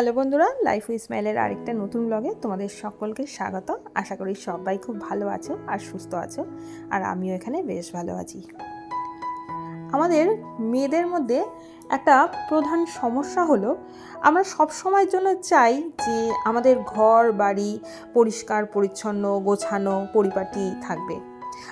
Hello বন্ধুরা life ইসমাইলের আরেকটা নতুন ব্লগে তোমাদের সকলকে স্বাগত আশা করি সবাই খুব ভালো আছো আর সুস্থ আছো, আর আমিও এখানে বেশ ভালো আছি। আমাদের মেয়েদের মধ্যে একটা প্রধান সমস্যা হলো, আমরা সব সময়ের জন্য চাই যে আমাদের ঘর, বাড়ি পরিষ্কার, পরিচ্ছন্ন, গোছানো, পরিপাটি থাকবে।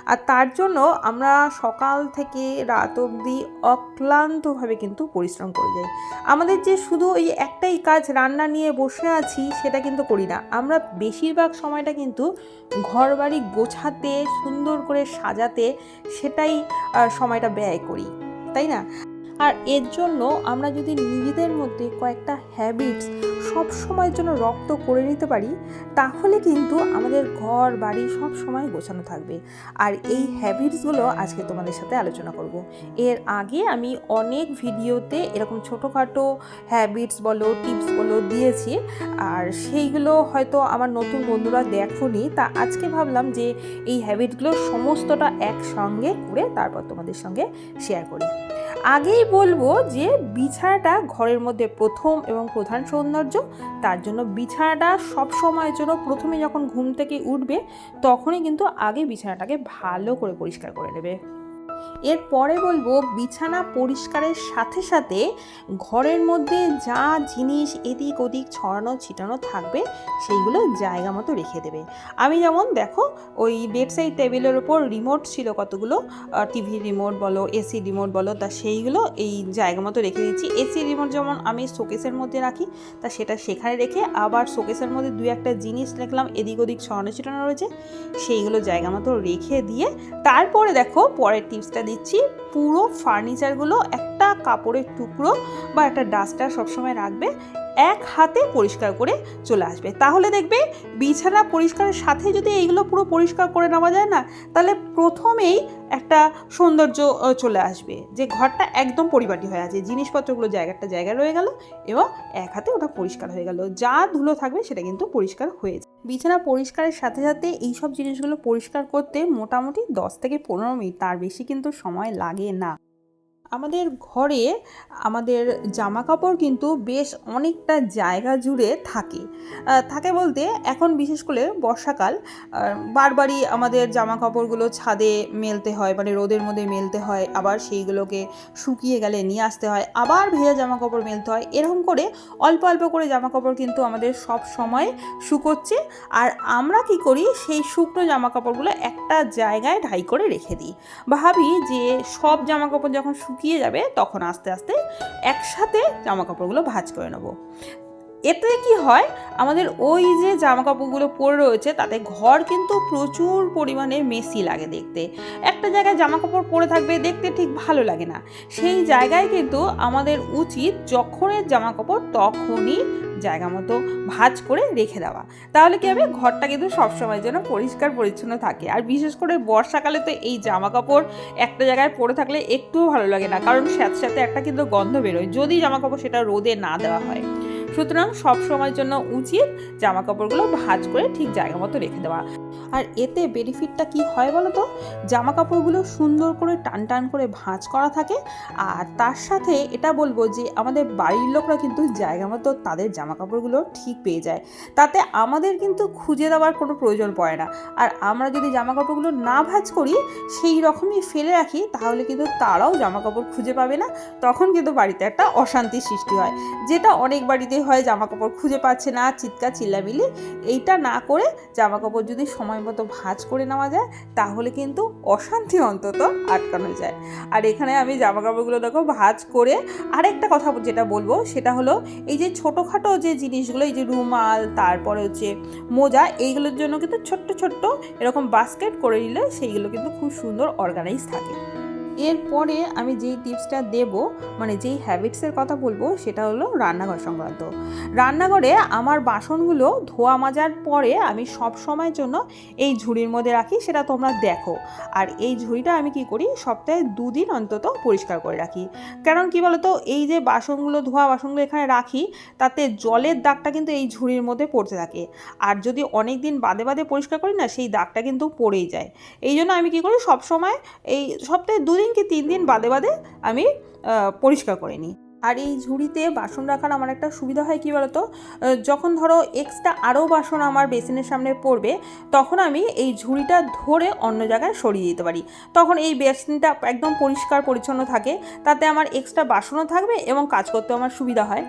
আর তার জন্য আমরা সকাল থেকে রাত অবধি অক্লান্তভাবে কিন্তু পরিশ্রম করে যাই। আমাদের যে শুধু ওই একটাই কাজ রান্না নিয়ে বসে আছি, সেটা কিন্তু করি না। আমরা বেশিরভাগ সময়টা কিন্তু ঘর বাড়ি গোছাতে, সুন্দর করে সাজাতে, সেটাই সময়টা ব্যয় করি। তাই না? আর এর জন্য আমরা যদি নিজেদের মধ্যে কয়েকটা হ্যাবিটস সব সময়ের জন্য রপ্ত করে নিতে পারি, তাহলে কিন্তু আমাদের ঘর, বাড়ি সব সময় গোছানো থাকবে। আর এই হ্যাবিটসগুলো আজকে তোমাদের সাথে আলোচনা করব। এর আগে আমি অনেক ভিডিওতে এরকম ছোটোখাটো হ্যাবিটস বলো টিপস বলো দিয়েছি। আর সেইগুলো হয়তো আমার নতুন বন্ধুরা দেখোনি, তা আজকে ভাবলাম যে এই হ্যাবিটগুলো সমস্তটা একসঙ্গে করে তারপর তোমাদের সঙ্গে শেয়ার করি। আগেই বলব যে বিছানাটা ঘরের মধ্যে প্রথম এবং প্রধান সৌন্দর্য। তার জন্য বিছানাটা সব সময়ের জন্য প্রথমে যখন ঘুম থেকে উঠবে, তখনই কিন্তু আগে বিছানাটাকে ভালো করে পরিষ্কার করে নেবে। এরপরে বলব বিছানা পরিষ্কারের সাথে সাথে ঘরের মধ্যে যা জিনিস এদিক ওদিক ছড়ানো ছিটানো থাকবে, সেইগুলো জায়গা মতো রেখে দেবে। আমি যেমন দেখো ওই বেডসাইড টেবিলের ওপর রিমোট ছিল কতগুলো? টিভি রিমোট বলো এসি রিমোট বলো, তা সেইগুলো এই জায়গা মতো রেখে দিচ্ছি। এসি রিমোট যেমন আমি শোকেসের মধ্যে রাখি, তা সেটা সেখানে রেখে আবার শোকেসের মধ্যে দু একটা জিনিস রাখলাম এদিক ওদিক ছড়ানো ছিটানো রয়েছে, সেইগুলো জায়গা মতো রেখে দিয়ে তারপরে দেখো পরের টিপসটা দিচ্ছি। পুরো ফার্নিচারগুলো একটা কাপড়ের টুকরো বা একটা ডাস্টার সবসময় রাখবে। এক হাতে পরিষ্কার করে চলে আসবে। তাহলে দেখবে বিছানা পরিষ্কারের সাথে যদি এইগুলো পুরো পরিষ্কার করে নেওয়া যায় না, তাহলে প্রথমেই একটা সৌন্দর্য চলে আসবে। যে ঘরটা একদম পরিপাটি হয়ে আছে, জিনিসপত্রগুলো জায়গাটা জায়গায় রয়ে গেল এবং এক হাতে ওটা পরিষ্কার হয়ে গেল। যা ধুলো থাকবে সেটা কিন্তু পরিষ্কার হয়ে যায় বিছানা পরিষ্কারের সাথে সাথে এই সব জিনিসগুলো পরিষ্কার করতে মোটামুটি দশ থেকে পনেরো মিনিট, তার বেশি কিন্তু সময় লাগে না। আমাদের ঘরে আমাদের জামা কাপড় কিন্তু বেশ অনেকটা জায়গা জুড়ে থাকে। থাকে বলতে এখন বিশেষ করে বর্ষাকাল বারবারই আমাদের জামা কাপড়গুলো ছাদে মেলতে হয় মানে রোদের মধ্যে মেলতে হয়, আবার সেইগুলোকে শুকিয়ে গেলে নিয়ে আসতে হয়, আবার ভেজা জামা কাপড় মেলতে হয়। এরকম করে অল্প অল্প করে জামা কাপড় কিন্তু আমাদের সব সময় শুকোচ্ছে, আর আমরা কি করি, সেই শুকনো জামা কাপড়গুলো একটা জায়গায় ঢাই করে রেখে দিই। ভাবি যে সব জামা কাপড় যখন শুকিয়ে যাবে তখন আস্তে আস্তে একসাথে জামা কাপড়গুলো ভাঁজ করে নেব। এতে কি হয়? আমাদের ওই যে জামা কাপড়গুলো পরে রয়েছে, তাতে ঘর কিন্তু প্রচুর পরিমাণে মেসি লাগে দেখতে। একটা জায়গায় জামা কাপড় পরে থাকবে দেখতে ঠিক ভালো লাগে না। সেই জায়গায় কিন্তু আমাদের উচিত যখনের জামা কাপড় তখনই জায়গা মতো ভাঁজ করে রেখে দেওয়া। তাহলে কি হবে? ঘরটা কিন্তু সবসময় যেন পরিষ্কার পরিচ্ছন্ন থাকে। আর বিশেষ করে বর্ষাকালে তো এই জামা কাপড় একটা জায়গায় পরে থাকলে একটুও ভালো লাগে না। কারণ স্যাঁত সাথে একটা কিন্তু গন্ধ বেরোয়। যদি জামা কাপড় সেটা রোদে না দেওয়া হয়। সুতরাং সব সময়ের জন্য উচিত জামা কাপড়গুলো ভাঁজ করে ঠিক জায়গা মতো রেখে দেওয়া। আর এতে বেনিফিটটা কি হয় বলো তো? জামা কাপড়গুলো সুন্দর করে টান টান করে ভাঁজ করা থাকে। আর তার সাথে এটা বলব যে আমাদের বাড়ির লোকরা কিন্তু জায়গা মতো তাদের জামা কাপড়গুলো ঠিক পেয়ে যায়। তাতে আমাদের কিন্তু খুঁজে দেওয়ার কোনো প্রয়োজন পড়ে না। আর আমরা যদি জামা কাপড়গুলো না ভাঁজ করি, সেই রকমই ফেলে রাখি, তাহলে কিন্তু তারাও জামা কাপড় খুঁজে পাবে না। তখন কিন্তু বাড়িতে একটা অশান্তির সৃষ্টি হয়। যেটা অনেক বাড়িতে হয় জামা কাপড় খুঁজে পাচ্ছে না, চিৎকার, চিল্লামিলি। এইটা না করে জামা কাপড় যদি সময় মতো ভাঁজ করে নেওয়া যায়, তাহলে কিন্তু অশান্তি অন্তত আটকানো যায়। আর এখানে আমি জামা কাপড়গুলো দেখো ভাঁজ করে আরেকটা কথা যেটা বলব, সেটা হলো এই যে ছোটোখাটো যে জিনিসগুলো, এই যে রুমাল, তারপরে হচ্ছে মোজা, এইগুলোর জন্য কিন্তু ছোট্ট ছোট্ট এরকম বাস্কেট করে নিলে সেইগুলো কিন্তু খুব সুন্দর অর্গানাইজ থাকে। এরপরে আমি যেই টিপসটা দেব মানে যেই হ্যাবিটসের কথা বলব, সেটা হলো রান্নাঘর সংক্রান্ত। রান্নাঘরে আমার বাসনগুলো ধোয়া মাজার পরে আমি সব সময়ের জন্য এই ঝুড়ির মধ্যে রাখি, সেটা তোমরা দেখো। আর এই ঝুড়িটা আমি কি করি, সপ্তাহে দুদিন অন্তত পরিষ্কার করে রাখি। কারণ কি বলতো, এই যে বাসনগুলো, ধোয়া বাসনগুলো এখানে রাখি, তাতে জলের দাগটা কিন্তু এই ঝুড়ির মধ্যে পড়তে থাকে। আর যদি অনেক দিন বাদে বাদে পরিষ্কার করি না, সেই দাগটা কিন্তু পড়েই যায়। এই জন্য আমি কি করি সব সময় এই সপ্তাহে দুদিন কি তিন দিন বাদে বাদে আমি পরিষ্কার করে নিই। আর এই ঝুড়িতে বাসন রাখার আমার একটা সুবিধা হয় কী বলতো? যখন ধরো এক্সট্রা আরও বাসন আমার বেসিনের সামনে পড়বে, তখন আমি এই ঝুড়িটা ধরে অন্য জায়গায় সরিয়ে দিতে পারি। তখন এই বেসিনটা একদম পরিষ্কার পরিচ্ছন্ন থাকে, তাতে আমার এক্সট্রা বাসনও থাকবে এবং কাজ করতেও আমার সুবিধা হয়।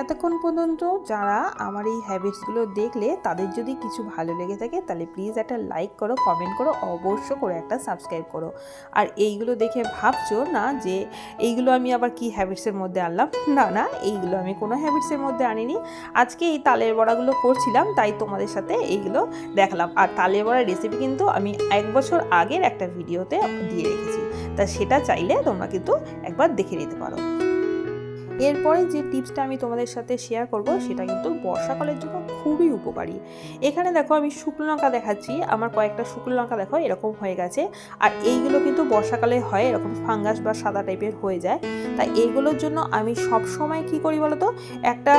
এতক্ষণ পর্যন্ত যারা আমার এই হ্যাবিটসগুলো দেখলে তাদের যদি কিছু ভালো লেগে থাকে, তাহলে প্লিজ একটা লাইক করো কমেন্ট করো অবশ্য করে একটা সাবস্ক্রাইব করো। আর এইগুলো দেখে ভাবছ না যে এইগুলো আমি আবার কি হ্যাবিটসের মধ্যে আনলাম? না না, এইগুলো আমি কোনো হ্যাবিটসের মধ্যে আনিনি। আজকে এই তালের বড়াগুলো করছিলাম, তাই তোমাদের সাথে এইগুলো দেখালাম। আর তালের বড়ার রেসিপি কিন্তু আমি এক বছর আগের একটা ভিডিওতে দিয়ে রেখেছি। তা সেটা চাইলে তোমরা কিন্তু একবার দেখে নিতে পারো। এরপরে যে টিপসটা আমি তোমাদের সাথে শেয়ার করব, সেটা কিন্তু বর্ষাকালের জন্য খুবই উপকারী। এখানে দেখো আমি শুকনো লঙ্কা দেখাচ্ছি, আমার কয়েকটা শুকনো লঙ্কা দেখো এরকম হয়ে গেছে, আর এইগুলো কিন্তু বর্ষাকালে হয়, এরকম ফাঙ্গাস বা সাদা টাইপের হয়ে যায়। তাই এইগুলোর জন্য আমি সব সময় কি করি বলতো? একটা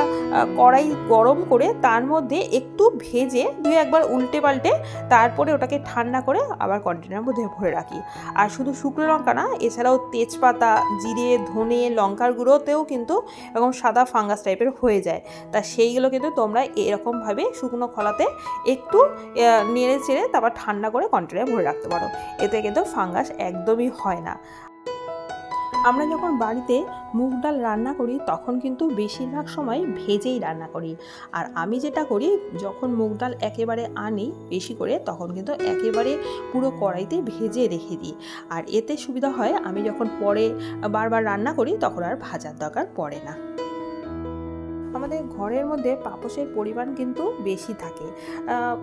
কড়াই গরম করে তার মধ্যে একটু ভেজে দুই একবার উল্টে পাল্টে তারপরে ওটাকে ঠান্ডা করে আবার কন্টেনারের মধ্যে ভরে রাখি। আর শুধু শুকনো লঙ্কা না, এছাড়াও তেজপাতা, জিরে, ধনে, লঙ্কার গুঁড়োতেও কিন্তু এরকম সাদা ফাঙ্গাস টাইপের হয়ে যায়। তা সেইগুলো কিন্তু তোমরা এরকমভাবে শুকনো খলাতে একটু নেড়ে চেড়ে তারপর ঠান্ডা করে কন্টেনারে ভরে রাখতে পারো। এতে কিন্তু ফাঙ্গাস একদমই হয় না। আমরা যখন বাড়িতে মুগ ডাল রান্না করি, তখন কিন্তু বেশিরভাগ সময় ভেজেই রান্না করি। আর আমি যেটা করি, যখন মুগ ডাল একেবারে আনি বেশি করে, তখন কিন্তু একেবারে পুরো কড়াইতে ভেজে রেখে দিই। আর এতে সুবিধা হয়, আমি যখন পরে বারবার রান্না করি, তখন আর ভাজার দরকার পড়ে না। আমাদের ঘরের মধ্যে পাপোশের পরিমাণ কিন্তু বেশি থাকে।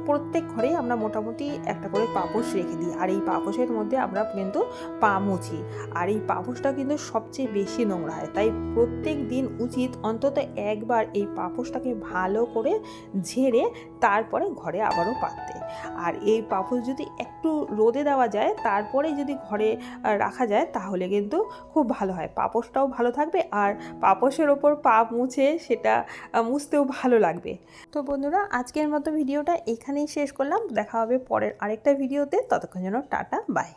প্রত্যেক ঘরেই আমরা মোটামুটি একটা করে পাপোশ রেখে দিই। আর এই পাপোশের মধ্যে আমরা কিন্তু পা মুছি। আর এই পাপোশটা কিন্তু সবচেয়ে বেশি নোংরা হয়। তাই প্রত্যেক দিন উচিত অন্তত একবার এই পাপোশটাকে ভালো করে ঝেড়ে তারপরে ঘরে আবারও পাততে আর এই পাপোশ যদি একটু রোদে দেওয়া যায়, তারপরে যদি ঘরে রাখা যায়, তাহলে কিন্তু খুব ভালো হয়। পাপোশটাও ভালো থাকবে। আর পাপোশের ওপর পা মুছে সেটা মুছতেও ভালো লাগবে। তো বন্ধুরা, আজকের মতো ভিডিওটা এখানেই শেষ করলাম। দেখা হবে পরের আরেকটা ভিডিওতে। ততক্ষণ যেন টাটা বাই